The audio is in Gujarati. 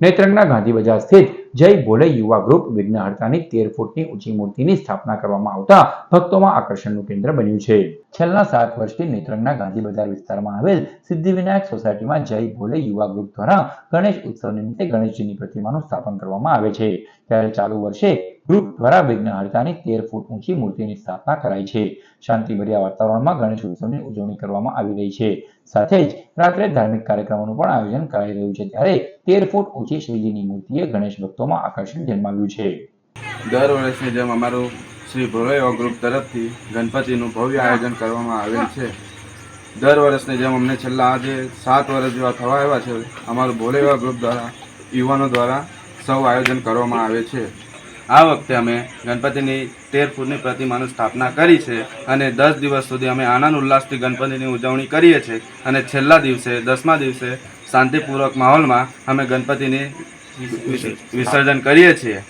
નેત્રંગના ગાંધી બજાર સ્થિત જય ભોલે યુવા ગ્રુપ વિઘ્નહર્તાની તેર ફૂટની ઊંચી મૂર્તિની સ્થાપના કરવામાં આવતા ભક્તોમાં આકર્ષણનું કેન્દ્ર બન્યું છે. છેલ્લા સાત વર્ષથી નેત્રંગના ગાંધી બજાર વિસ્તારમાં આવેલ સિદ્ધિવિનાયક સોસાયટીમાં જય ભોલે યુવા ગ્રુપ દ્વારા ગણેશ ઉત્સવ નિમિત્તે ગણેશજીની પ્રતિમાનું સ્થાપન કરવામાં આવે છે. ત્યારે ચાલુ વર્ષે ગ્રુપ દ્વારા વિઘ્નહર્તાની તેર ફૂટ ઊંચી મૂર્તિની સ્થાપના કરાઈ છે. શાંતિભર્યા વાતાવરણમાં ગણેશ ઉત્સવની ઉજવણી કરવામાં આવી રહી છે. સાથે જ રાત્રે ધાર્મિક કાર્યક્રમોનું પણ આયોજન કરાઈ રહ્યું છે. ત્યારે તેર ફૂટ ઊંચી શ્રીજીની મૂર્તિએ ગણેશ ભક્તોમાં આકર્ષણ જન્માવ્યું છે. દર વર્ષની જેમ અમારું શ્રી ભોલેવા ગ્રુપ તરફથી ગણપતિનું ભવ્ય આયોજન કરવામાં આવેલ છે. દર વર્ષની જેમ અમને છેલ્લા આજે સાત વર્ષ જેવા થવા આવ્યા છે, અમારું ભોલેવા ગ્રુપ દ્વારા, યુવાનો દ્વારા સૌ આયોજન કરવામાં આવે છે. આ વખતે અમે ગણપતિની તેર ફૂટની પ્રતિમાની સ્થાપના કરી છે અને દસ દિવસ સુધી અમે આનંદ ઉલ્લાસથી ગણપતિની ઉજવણી કરીએ છીએ અને છેલ્લા દિવસે, દસમા દિવસે શાંતિપૂર્વક માહોલમાં અમે ગણપતિની વિસર્જન કરીએ છીએ.